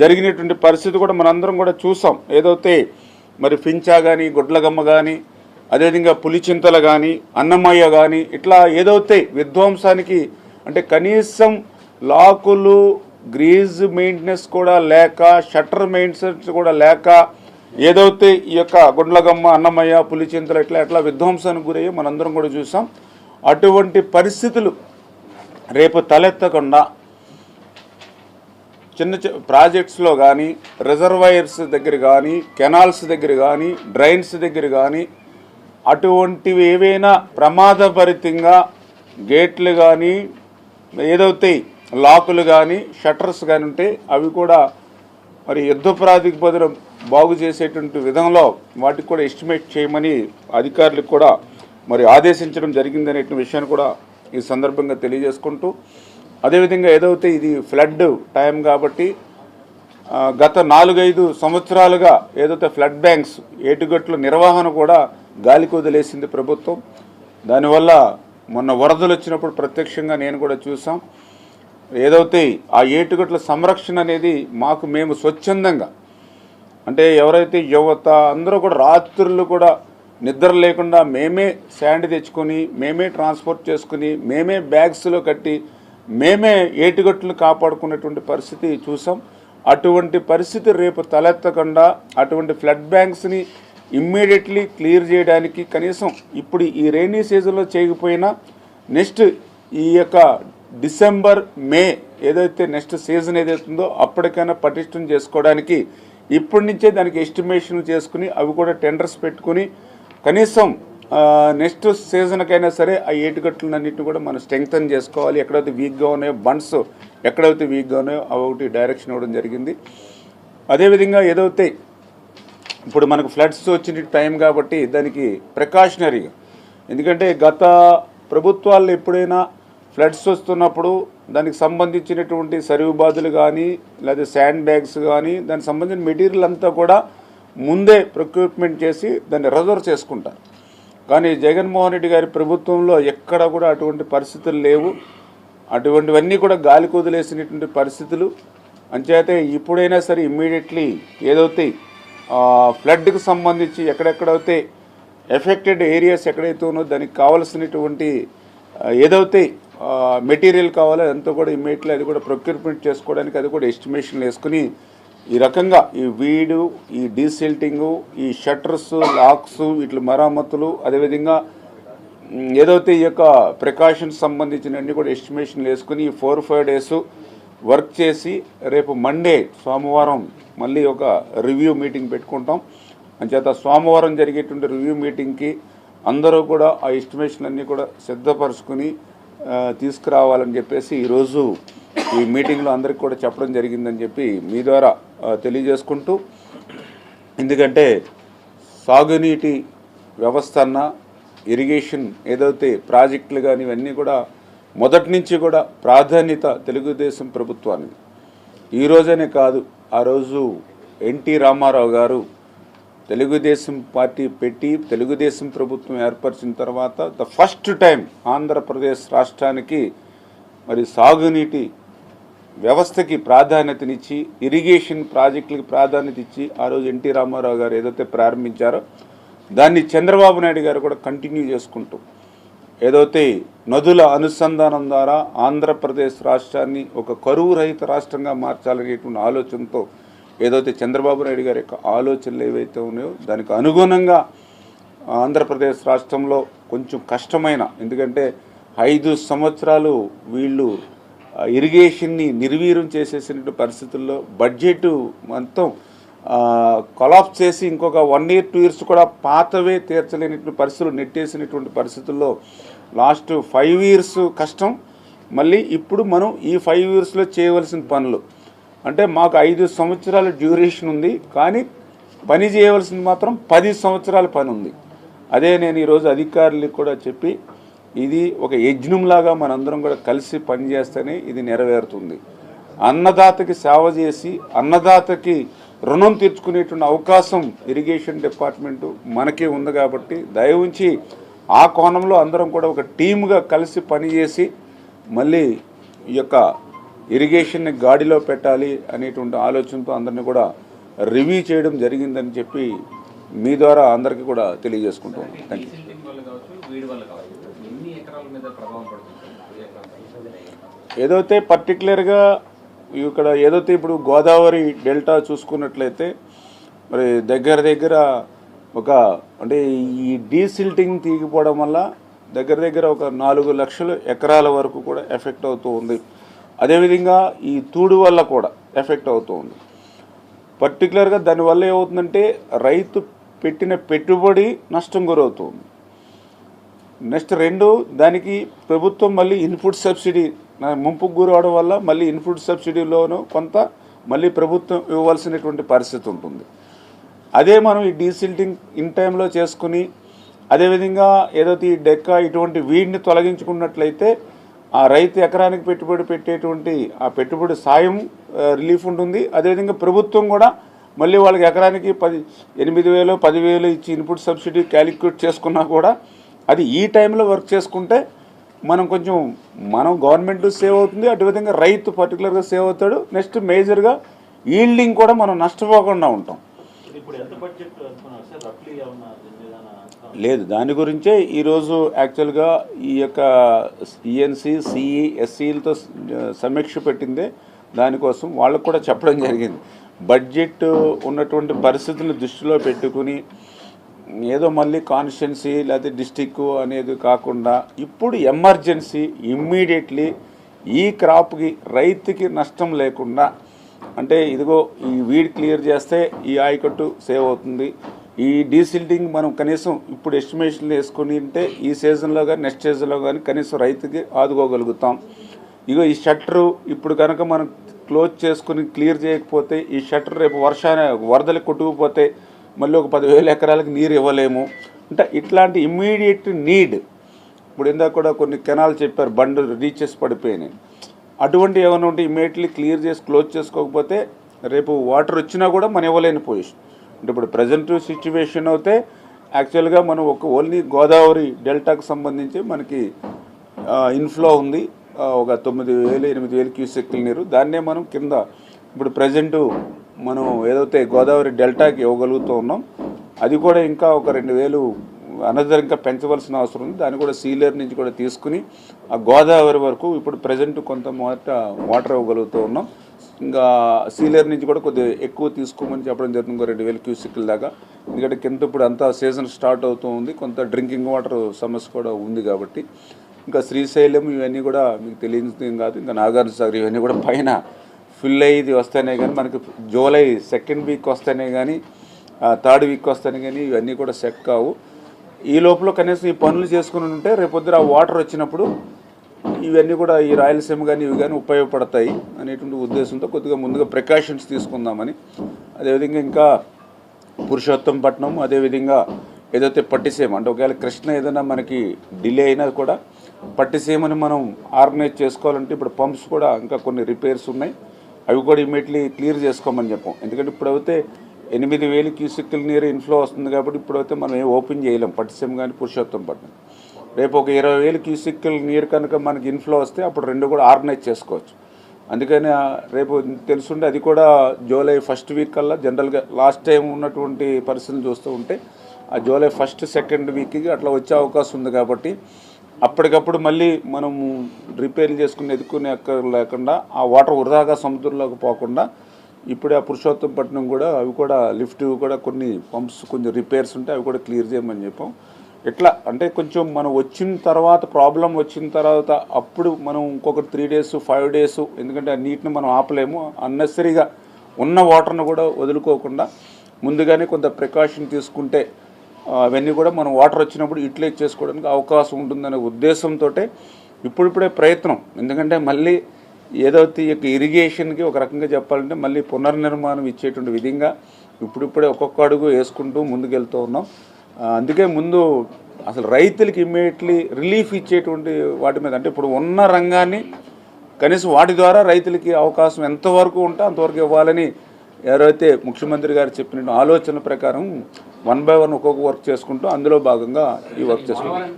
జరిగినటువంటి పరిస్థితి కూడా మనందరం కూడా చూసాం. ఏదైతే మరి ఫించా కానీ గుడ్లగమ్మ కానీ అదేవిధంగా పులిచింతల కానీ అన్నమయ్య కానీ ఇట్లా ఏదైతే విధ్వంసానికి అంటే కనీసం లాకులు గ్రీజ్ మెయింటెనెన్స్ కూడా లేక షట్టర్ మెయింటెనెన్స్ కూడా లేక ఏదైతే ఈ యొక్క గుండ్లగమ్మ అన్నమయ్య పులిచింతలు ఇట్లా ఎట్లా విధ్వంసానికి గురయ్యో మనందరం కూడా చూసాం. అటువంటి పరిస్థితులు రేపు తలెత్తకుండా చిన్న చిన్న ప్రాజెక్ట్స్లో కానీ రిజర్వాయర్స్ దగ్గర కానీ కెనాల్స్ దగ్గర కానీ డ్రైన్స్ దగ్గర కానీ అటువంటివి ఏవైనా ప్రమాదభరితంగా గేట్లు కానీ ఏదైతే లాకులు కానీ షట్టర్స్ కానీ ఉంటే అవి కూడా మరి యుద్ధ ప్రాతిపదికన బాగు చేసేటువంటి విధంలో వాటికి కూడా ఎస్టిమేట్ చేయమని అధికారులకు కూడా మరి ఆదేశించడం జరిగిందనే విషయాన్ని కూడా ఈ సందర్భంగా తెలియజేసుకుంటూ అదేవిధంగా ఏదైతే ఇది ఫ్లడ్ టైం కాబట్టి గత నాలుగైదు సంవత్సరాలుగా ఏదైతే ఫ్లడ్ బ్యాంక్స్ ఏటుగట్ల నిర్వహణ కూడా గాలికి వదిలేసింది ప్రభుత్వం. దానివల్ల మొన్న వరదలు వచ్చినప్పుడు ప్రత్యక్షంగా నేను కూడా చూసాం. ఏదైతే ఆ ఏటుగట్ల సంరక్షణ అనేది మాకు మేము స్వచ్ఛందంగా అంటే ఎవరైతే యువత అందరూ కూడా రాత్రులు కూడా నిద్ర లేకుండా మేమే శాండ్ తెచ్చుకొని మేమే ట్రాన్స్పోర్ట్ చేసుకుని మేమే బ్యాగ్స్లో కట్టి మేమే ఏటుగట్లు కాపాడుకున్నటువంటి పరిస్థితి చూసాం. అటువంటి పరిస్థితి రేపు తలెత్తకుండా అటువంటి ఫ్లడ్ బ్యాంక్స్ని ఇమ్మీడియట్లీ క్లియర్ చేయడానికి కనీసం ఇప్పుడు ఈ రైనీ సీజన్లో చేయకపోయినా నెక్స్ట్ ఈ యొక్క డిసెంబర్ మే ఏదైతే నెక్స్ట్ సీజన్ ఏదైతుందో అప్పటికైనా పటిష్టం చేసుకోవడానికి ఇప్పటి నుంచే దానికి ఎస్టిమేషన్ చేసుకుని అవి కూడా టెండర్స్ పెట్టుకుని కనీసం నెక్స్ట్ సీజన్కైనా సరే ఆ ఏటుగట్లన్నింటిని కూడా మనం స్ట్రెంగ్తన్ చేసుకోవాలి. ఎక్కడైతే వీక్గా ఉన్నాయో బండ్స్ ఎక్కడైతే వీక్గా ఉన్నాయో అవి ఒకటి డైరెక్షన్ ఇవ్వడం జరిగింది. అదేవిధంగా ఏదైతే ఇప్పుడు మనకు ఫ్లడ్స్ వచ్చిన టైం కాబట్టి దానికి ప్రికాషనరీ ఎందుకంటే గత ప్రభుత్వాలు ఎప్పుడైనా ఫ్లడ్స్ వస్తున్నప్పుడు దానికి సంబంధించినటువంటి సరివు బాధలు కానీ లేదా శాండ్ బ్యాగ్స్ కానీ దానికి సంబంధించిన మెటీరియల్ అంతా కూడా ముందే ప్రొక్యూర్మెంట్ చేసి దాన్ని రిజర్వ్ చేసుకుంటారు. కానీ జగన్మోహన్ రెడ్డి గారి ప్రభుత్వంలో ఎక్కడ కూడా అటువంటి పరిస్థితులు లేవు. అటువంటివన్నీ కూడా గాలి కుదిలేసినటువంటి పరిస్థితులు. అంచేతే ఇప్పుడైనా సరే ఇమ్మీడియట్లీ ఏదైతే ఫ్లడ్కి సంబంధించి ఎక్కడెక్కడైతే ఎఫెక్టెడ్ ఏరియాస్ ఎక్కడైతే ఉన్నో దానికి కావలసినటువంటి ఏదైతే మెటీరియల్ కావాలో అదంతా కూడా ఇమ్మీడియట్లీ అది కూడా ప్రొక్యూర్మెంట్ చేసుకోవడానికి అది కూడా ఎస్టిమేషన్లు వేసుకుని ఈ రకంగా ఈ వీడు ఈ డీసిల్టింగు ఈ షట్టర్స్ లాక్స్ వీటి మరమ్మతులు అదేవిధంగా ఏదైతే ఈ యొక్క ప్రికాషన్స్ సంబంధించినవన్నీ కూడా ఎస్టిమేషన్లు వేసుకుని ఈ ఫోర్ ఫైవ్ డేస్ వర్క్ చేసి రేపు మండే సోమవారం మళ్ళీ ఒక రివ్యూ మీటింగ్ పెట్టుకుంటాం. అంచేత సోమవారం జరిగేటువంటి రివ్యూ మీటింగ్కి అందరూ కూడా ఆ ఎస్టిమేషన్లన్నీ కూడా సిద్ధపరచుకుని తీసుకురావాలని చెప్పేసి ఈరోజు ఈ మీటింగ్లో అందరికీ కూడా చెప్పడం జరిగిందని చెప్పి మీ ద్వారా తెలియజేసుకుంటూ ఎందుకంటే సాగునీటి వ్యవస్థ అన్న ఇరిగేషన్ ఏదైతే ప్రాజెక్టులు కానీ ఇవన్నీ కూడా మొదటి నుంచి కూడా ప్రాధాన్యత తెలుగుదేశం ప్రభుత్వానికి ఈ రోజనే కాదు ఆ రోజు ఎన్టీ రామారావు గారు తెలుగుదేశం పార్టీ పెట్టి తెలుగుదేశం ప్రభుత్వం ఏర్పరిచిన తర్వాత ద ఫస్ట్ టైం ఆంధ్రప్రదేశ్ రాష్ట్రానికి మరి సాగునీటి వ్యవస్థకి ప్రాధాన్యతనిచ్చి ఇరిగేషన్ ప్రాజెక్టులకి ప్రాధాన్యత ఇచ్చి ఆ రోజు ఎన్టీ రామారావు గారు ఏదైతే ప్రారంభించారో దాన్ని చంద్రబాబు నాయుడు గారు కూడా కంటిన్యూ చేసుకుంటూ ఏదైతే నదుల అనుసంధానం ద్వారా ఆంధ్రప్రదేశ్ రాష్ట్రాన్ని ఒక కరువు రహిత రాష్ట్రంగా మార్చాలనేటువంటి ఆలోచనతో ఏదైతే చంద్రబాబు నాయుడు గారి యొక్క ఆలోచనలు ఏవైతే ఉన్నాయో దానికి అనుగుణంగా ఆంధ్రప్రదేశ్ రాష్ట్రంలో కొంచెం కష్టమైన ఎందుకంటే ఐదు సంవత్సరాలు వీళ్ళు ఇరిగేషన్ని నిర్వీర్యం చేసేసిన పరిస్థితుల్లో బడ్జెట్ మొత్తం కొలాప్స్ చేసి ఇంకొక వన్ ఇయర్ టూ ఇయర్స్ కూడా పాతవే తీర్చలేనటువంటి పరిస్థితులు నెట్టేసినటువంటి పరిస్థితుల్లో లాస్ట్ ఫైవ్ ఇయర్స్ కష్టం. మళ్ళీ ఇప్పుడు మనం ఈ ఫైవ్ ఇయర్స్లో చేయవలసిన పనులు. అంటే మాకు ఐదు సంవత్సరాల డ్యూరేషన్ ఉంది కానీ పని చేయవలసింది మాత్రం పది సంవత్సరాల పని ఉంది. అదే నేను ఈరోజు అధికారులకు కూడా చెప్పి ఇది ఒక యజ్ఞంలాగా మనందరం కూడా కలిసి పనిచేస్తేనే ఇది నెరవేరుతుంది. అన్నదాతకి సేవ చేసి అన్నదాతకి రుణం తీర్చుకునేటువంటి అవకాశం ఇరిగేషన్ డిపార్ట్మెంటు మనకే ఉంది కాబట్టి దయ ఉంచి ఆ కోణంలో అందరం కూడా ఒక టీముగా కలిసి పనిచేసి మళ్ళీ ఈ యొక్క ఇరిగేషన్ని గాడిలో పెట్టాలి అనేటువంటి ఆలోచనతో అందరినీ కూడా రివ్యూ చేయడం జరిగిందని చెప్పి మీ ద్వారా అందరికీ కూడా తెలియజేసుకుంటున్నాను థ్యాంక్ యూ మీద ప్రభావం పడుతుంది. ఏదైతే పర్టికులర్గా ఇక్కడ ఏదైతే ఇప్పుడు గోదావరి డెల్టా చూసుకున్నట్లయితే మరి దగ్గర దగ్గర ఒక అంటే ఈ డీసిల్టింగ్ తీగిపోవడం వల్ల దగ్గర దగ్గర ఒక నాలుగు లక్షల ఎకరాల వరకు కూడా ఎఫెక్ట్ అవుతూ ఉంది. అదేవిధంగా ఈ తూడు వల్ల కూడా ఎఫెక్ట్ అవుతూ ఉంది. పర్టికులర్గా దానివల్ల ఏమవుతుందంటే రైతు పెట్టిన పెట్టుబడి నష్టం గురవుతుంది నెక్స్ట్ రెండు దానికి ప్రభుత్వం మళ్ళీ ఇన్పుట్ సబ్సిడీ నా ముంపుకు గురవడం వల్ల మళ్ళీ ఇన్పుట్ సబ్సిడీలోనూ కొంత మళ్ళీ ప్రభుత్వం ఇవ్వాల్సినటువంటి పరిస్థితి ఉంటుంది. అదే మనం ఈ డీసిల్టింగ్ ఇన్ టైంలో చేసుకుని అదేవిధంగా ఏదైతే ఈ డెక్క ఇటువంటి వీడిని తొలగించుకున్నట్లయితే ఆ రైతు ఎకరానికి పెట్టుబడి పెట్టేటువంటి ఆ పెట్టుబడి సాయం రిలీఫ్ ఉంటుంది. అదేవిధంగా ప్రభుత్వం కూడా మళ్ళీ వాళ్ళకి ఎకరానికి పది ఎనిమిది వేలు పదివేలు ఇచ్చి ఇన్పుట్ సబ్సిడీ క్యాలిక్యులేట్ చేసుకున్నా కూడా అది ఈ టైంలో వర్క్ చేసుకుంటే మనం కొంచెం మనం గవర్నమెంట్ సేవ్ అవుతుంది అదేవిధంగా రైతు పర్టికులర్గా సేవ్ అవుతాడు. నెక్స్ట్ మేజర్గా ఈల్డింగ్ కూడా మనం నష్టపోకుండా ఉంటాం? లేదు దాని గురించే ఈరోజు యాక్చువల్గా ఈ యొక్క ఈఎన్సి సిఈ ఎస్సీలతో సమీక్ష పెట్టిందే. దానికోసం వాళ్ళకు కూడా చెప్పడం జరిగింది. బడ్జెట్ ఉన్నటువంటి పరిస్థితులను దృష్టిలో పెట్టుకుని ఏదో మళ్ళీ కాన్స్టిట్యున్సీ లేకపోతే డిస్టిక్ అనేది కాకుండా ఇప్పుడు ఎమర్జెన్సీ ఇమ్మీడియట్లీ ఈ క్రాప్కి రైతుకి నష్టం లేకుండా అంటే ఇదిగో ఈ వీడ్ క్లియర్ చేస్తే ఈ ఆయకట్టు సేవ్ అవుతుంది. ఈ డీసిల్టింగ్ మనం కనీసం ఇప్పుడు ఎస్టిమేషన్లు వేసుకుని ఉంటే ఈ సీజన్లో కానీ నెక్స్ట్ సీజన్లో కానీ కనీసం రైతుకి ఆదుకోగలుగుతాం. ఇగో ఈ షట్టరు ఇప్పుడు కనుక మనం క్లోజ్ చేసుకుని క్లియర్ చేయకపోతే ఈ షట్టర్ రేపు వర్షాన్ని వరదలు కొట్టుకుపోతే మళ్ళీ ఒక పదివేల ఎకరాలకు నీరు ఇవ్వలేము. అంటే ఇట్లాంటి ఇమ్మీడియట్ నీడ్ ఇప్పుడు ఇందాక కూడా కొన్ని కెనాల్ చెప్పారు బండ్ రీచెస్ పడిపోయినాయి. అటువంటి ఏమైనా ఉంటే ఇమ్మీడియట్లీ క్లియర్ చేసి క్లోజ్ చేసుకోకపోతే రేపు వాటర్ వచ్చినా కూడా మనం ఇవ్వలేని పొజిషన్ అంటే ఇప్పుడు ప్రజెంట్ సిచ్యువేషన్ అయితే యాక్చువల్గా మనం ఒక ఓన్లీ గోదావరి డెల్టాకు సంబంధించి మనకి ఇన్ఫ్లో ఉంది. ఒక తొమ్మిది వేలు ఎనిమిది వేలు క్యూసెక్ల నీరు. దాన్నే మనం కింద ఇప్పుడు ప్రజెంటు మనం ఏదైతే గోదావరి డెల్టాకి ఇవ్వగలుగుతూ ఉన్నాం అది కూడా ఇంకా ఒక రెండు వేలు అనదర్ ఇంకా పెంచవలసిన అవసరం ఉంది. దాన్ని కూడా సీలియర్ నుంచి కూడా తీసుకుని ఆ గోదావరి వరకు ఇప్పుడు ప్రజెంట్ కొంత మొదట వాటర్ ఇవ్వగలుగుతూ ఉన్నాం. ఇంకా సీలియర్ నుంచి కూడా కొద్దిగా ఎక్కువ తీసుకోమని చెప్పడం జరుగుతుంది ఇంకో రెండు వేల క్యూసిక్ల దాకా. ఎందుకంటే కింద ఇప్పుడు అంతా సీజన్ స్టార్ట్ అవుతూ ఉంది. కొంత డ్రింకింగ్ వాటర్ సమస్య కూడా ఉంది కాబట్టి. ఇంకా శ్రీశైలం ఇవన్నీ కూడా మీకు తెలియదు కాదు. ఇంకా నాగార్జున సాగర్ ఇవన్నీ కూడా పైన ఫిల్ అయ్యి వస్తేనే కానీ మనకి జూలై సెకండ్ వీక్ వస్తేనే కానీ థర్డ్ వీక్ వస్తేనే కానీ ఇవన్నీ కూడా సెట్ కావు. ఈ లోపల కనీసం ఈ పనులు చేసుకుని ఉంటే రేపొద్దున ఆ వాటర్ వచ్చినప్పుడు ఇవన్నీ కూడా ఈ రాయలసీమ కానీ ఇవి కానీ ఉపయోగపడతాయి అనేటువంటి ఉద్దేశంతో కొద్దిగా ముందుగా ప్రికాషన్స్ తీసుకుందామని. అదేవిధంగా ఇంకా పురుషోత్తంపట్నం అదేవిధంగా ఏదైతే పట్టిసీమ అంటే ఒకవేళ కృష్ణ ఏదైనా మనకి డిలే అయినా కూడా పట్టిసీమని మనం ఆర్గనైజ్ చేసుకోవాలంటే ఇప్పుడు పంప్స్ కూడా ఇంకా కొన్ని రిపేర్స్ ఉన్నాయి. అవి కూడా ఇమీడియట్లీ క్లియర్ చేసుకోమని చెప్పాం. ఎందుకంటే ఇప్పుడైతే ఎనిమిది వేలు క్యూసిక్ల నీరు ఇన్ఫ్లో వస్తుంది కాబట్టి ఇప్పుడైతే మనం ఏం ఓపెన్ చేయలేం. పట్టిసీమ కానీ పురుషోత్తంపట్నం రేపు ఒక ఇరవై వేలు క్యూసిక్ల నీరు కనుక మనకి ఇన్ఫ్లో వస్తే అప్పుడు రెండు కూడా ఆర్గనైజ్ చేసుకోవచ్చు. అందుకని రేపు తెలుసుంటే అది కూడా జూలై ఫస్ట్ వీక్ కల్లా జనరల్గా లాస్ట్ టైం ఉన్నటువంటి పరిస్థితులు చూస్తూ ఉంటే ఆ జూలై ఫస్ట్ సెకండ్ వీక్కి అట్లా వచ్చే అవకాశం ఉంది కాబట్టి అప్పటికప్పుడు మళ్ళీ మనము రిపేర్లు చేసుకుని ఎదుర్కొనే అక్కర్ లేకుండా ఆ వాటర్ వృధాగా సముద్రంలోకి పోకుండా ఇప్పుడే ఆ పురుషోత్తంపట్నం కూడా అవి కూడా లిఫ్ట్ కూడా కొన్ని పంప్స్ కొంచెం రిపేర్స్ ఉంటే అవి కూడా క్లియర్ చేయమని చెప్పాం. ఎట్లా అంటే కొంచెం మనం వచ్చిన తర్వాత ప్రాబ్లం వచ్చిన తర్వాత అప్పుడు మనం ఇంకొక త్రీ డేస్ ఫైవ్ డేస్ ఎందుకంటే ఆ నీటిని మనం ఆపలేము. అన్నెసరీగా ఉన్న వాటర్ను కూడా వదులుకోకుండా ముందుగానే కొంత ప్రికాషన్ తీసుకుంటే అవన్నీ కూడా మనం వాటర్ వచ్చినప్పుడు యూటిలైజ్ చేసుకోవడానికి అవకాశం ఉంటుందనే ఉద్దేశంతో ఇప్పుడిప్పుడే ప్రయత్నం. ఎందుకంటే మళ్ళీ ఏదైతే ఈ యొక్క ఇరిగేషన్కి ఒక రకంగా చెప్పాలంటే మళ్ళీ పునర్నిర్మాణం ఇచ్చేటువంటి విధంగా ఇప్పుడిప్పుడే ఒక్కొక్క అడుగు వేసుకుంటూ ముందుకెళ్తూ ఉన్నాం. అందుకే ముందు అసలు రైతులకి ఇమ్మీడియట్లీ రిలీఫ్ ఇచ్చేటువంటి వాటి మీద అంటే ఇప్పుడు ఉన్న రంగాన్ని కనీసం వాటి ద్వారా రైతులకి అవకాశం ఎంతవరకు ఉంటే అంతవరకు ఇవ్వాలని ఎవరైతే ముఖ్యమంత్రి గారు చెప్పిన ఆలోచన ప్రకారం వన్ బై వన్ ఒక్కొక్క వర్క్ చేసుకుంటూ అందులో భాగంగా ఈ వర్క్ చేసుకుంటాం.